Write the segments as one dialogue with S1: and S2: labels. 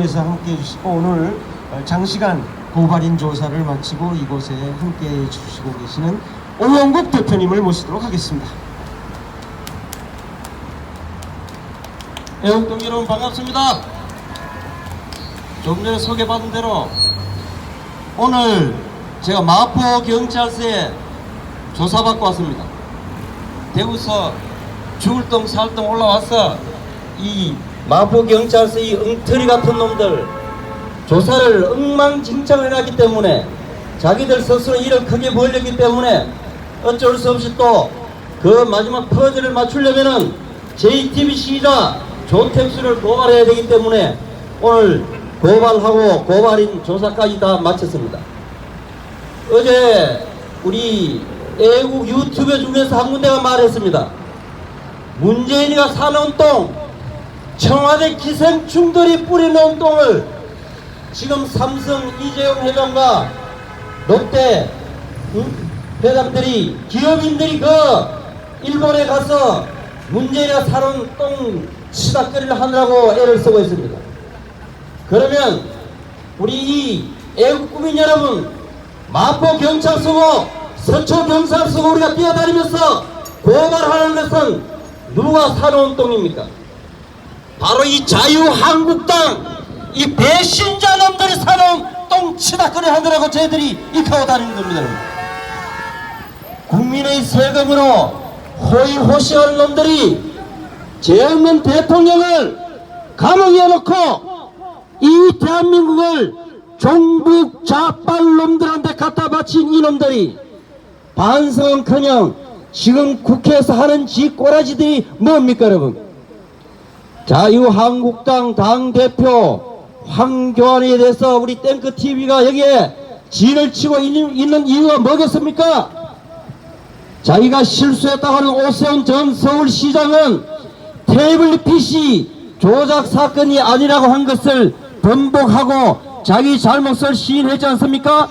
S1: 에서 함께 해주시고 오늘 어, 장시간 고발인 조사를 마치고 이곳에 함께 해주시고 계시는 오영국 대표님을 모시도록 하겠습니다.
S2: 애국동 여러분 반갑습니다. 좀 전에 소개받은 대로 오늘 제가 마포 경찰서에 조사받고 왔습니다. 대구서 죽을 동 살동 올라와서 이 마포 경찰서 이 엉터리 같은 놈들 조사를 엉망진창을 해놨기 때문에 자기들 스스로 일을 크게 벌렸기 때문에 어쩔 수 없이 또 그 마지막 퍼즐을 맞추려면은 JTBC가 조택수를 고발해야 되기 때문에 오늘 고발하고 고발인 조사까지 다 마쳤습니다. 어제 우리 애국 유튜브 중에서 한 군데가 말했습니다. 문재인이가 사놓은 똥, 청와대 기생충들이 뿌려놓은 똥을 지금 삼성 이재용 회장과 롯데 응? 회장들이 기업인들이 그 일본에 가서 문재인이가 사놓은 똥 치다거리를 하느라고 애를 쓰고 있습니다. 그러면 우리 이 애국국민 여러분 마포 경찰서고 서초 경찰서고 우리가 뛰어다니면서 고발하는 것은 누가 사놓은 똥입니까? 바로 이 자유한국당 이 배신자 놈들이 사놓은 똥치다거리 하느라고 저희들이 이카고 다니는 겁니다. 국민의 세금으로 호의호시한 놈들이 죄 없는 대통령을 감옥에 넣고 이 대한민국을 종북 좌빨 놈들한테 갖다 바친 이놈들이 반성은커녕 지금 국회에서 하는 지 꼬라지들이 뭡니까 여러분 자유한국당 당대표 황교안에 대해서 우리 땡크TV가 여기에 진을 치고 있는, 이유가 뭐겠습니까 자기가 실수했다고 하는 오세훈 전 서울시장은 태블릿 PC 조작 사건이 아니라고 한 것을 번복하고 자기 잘못을 시인했지 않습니까?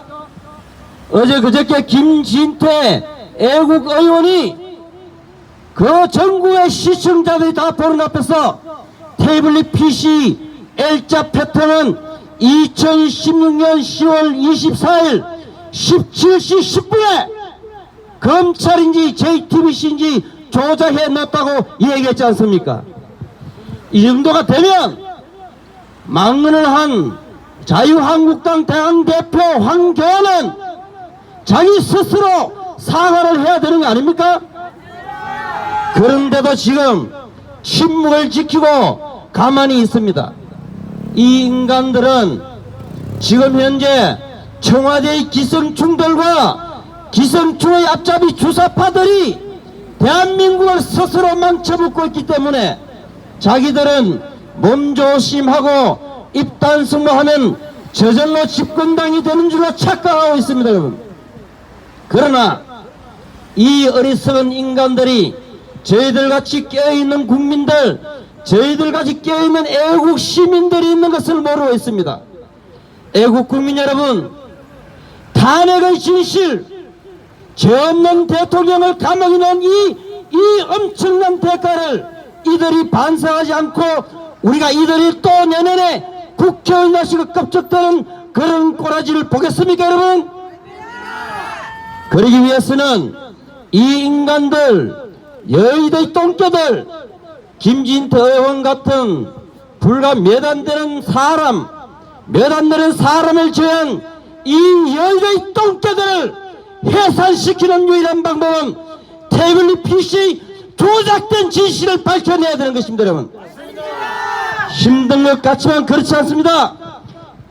S2: 어제 그저께 김진태 애국 의원이 그 전국의 시청자들이 다 보는 앞에서 태블릿 PC L자 패턴은 2016년 10월 24일 17시 10분에 검찰인지 JTBC인지 조작해 놨다고 얘기했지 않습니까? 이 정도가 되면 망언을 한 자유한국당 당대표 황교안은 자기 스스로 사과를 해야 되는 거 아닙니까? 그런데도 지금 침묵을 지키고 가만히 있습니다. 이 인간들은 지금 현재 청와대의 기성충들과 기성충의 앞잡이 주사파들이 대한민국을 스스로 망쳐붙고 있기 때문에 자기들은 몸조심하고 입단승모하면 저절로 집권당이 되는 줄로 착각하고 있습니다 여러분 그러나 이 어리석은 인간들이 저희들같이 깨어있는 국민들 저희들같이 깨어있는 애국 시민들이 있는 것을 모르고 있습니다 애국 국민 여러분 탄핵의 진실 죄 없는 대통령을 감옥에 넣은 이, 이 엄청난 대가를 이들이 반성하지 않고 우리가 이들이 또 내년에 국회의원 나시고 껍적되는 그런 꼬라지를 보겠습니까 여러분? 그러기 위해서는 이 인간들 여의도의 똥개들 김진태 의원 같은 불과 몇 안 되는 사람 몇 안 되는 사람을 제한 이 여의도의 똥개들을 해산시키는 유일한 방법은 태블릿 PC 조작된 진실을 밝혀내야 되는 것입니다 여러분. 힘든 것 같지만 그렇지 않습니다.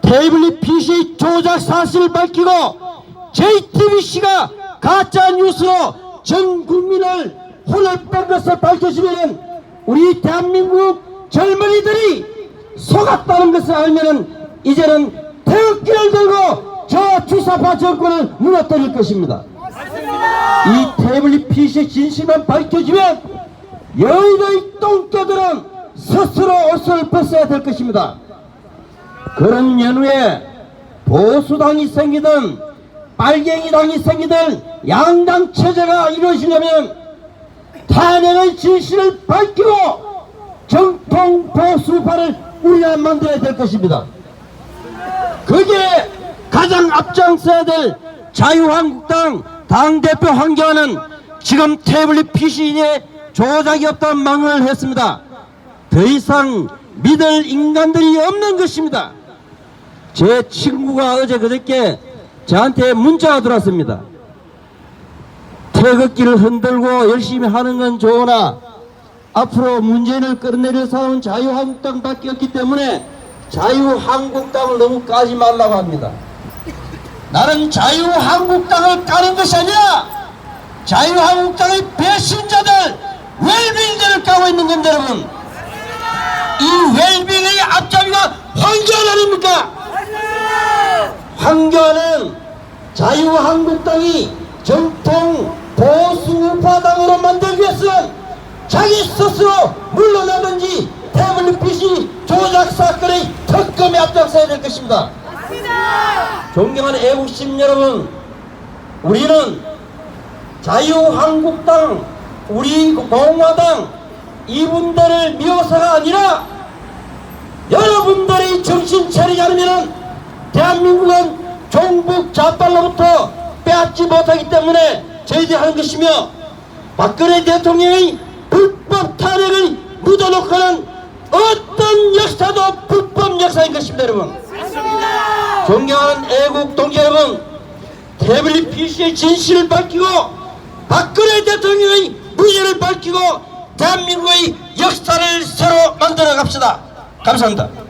S2: 태블릿 PC 조작 사실을 밝히고 JTBC가 가짜 뉴스로 전 국민을 혼을 뺀 것을 밝혀주면 우리 대한민국 젊은이들이 속았다는 것을 알면 이제는 태극기를 들고 저 주사파 정권을 무너뜨릴 것입니다. 이 태블릿 PC 진실만 밝혀지면 여의도의 똥개들은 스스로 옷을 벗어야 될 것입니다. 그런 연후에 보수당이 생기든 빨갱이당이 생기든 양당 체제가 이루어지려면 탄핵의 진실을 밝히고 정통 보수파를 우리가 만들어야 될 것입니다. 그게 가장 앞장서야 될 자유한국당 당대표 황교안은 지금 태블릿 PC에 조작이 없다는 망언을 했습니다. 더 이상 믿을 인간들이 없는 것입니다. 제 친구가 어제 그저께 저한테 문자가 들어왔습니다. 태극기를 흔들고 열심히 하는 건 좋으나 앞으로 문재인을 끌어내려 싸운 자유한국당밖에 없기 때문에 자유한국당을 너무 까지 말라고 합니다. 나는 자유한국당을 까는 것이 아니라 자유한국당의 배신자들 웰빙들을 까고 있는 건데 여러분 이 웰빙의 앞잡이가 황교안 아닙니까? 황교안은 자유한국당이 정통 자기 스스로 물러나든지 태블릿 PC 조작 사건의 특검에 앞장서야 될 것입니다. 존경하는 애국심 여러분, 우리는 자유한국당, 우리 공화당 이분들을 미워서가 아니라 여러분들이 정신 차리지 않으면 대한민국은 종북 좌빨로부터 빼앗지 못하기 때문에 저희들이 하는 것이며 박근혜 대통령의 불법 탄핵을 묻어놓고 는 어떤 역사도 불법 역사인 것입니다 여러분. 존경하는 애국 동지 여러분 태블릿 PC의 진실을 밝히고 박근혜 대통령의 무죄를 밝히고 대한민국의 역사를 새로 만들어 갑시다. 감사합니다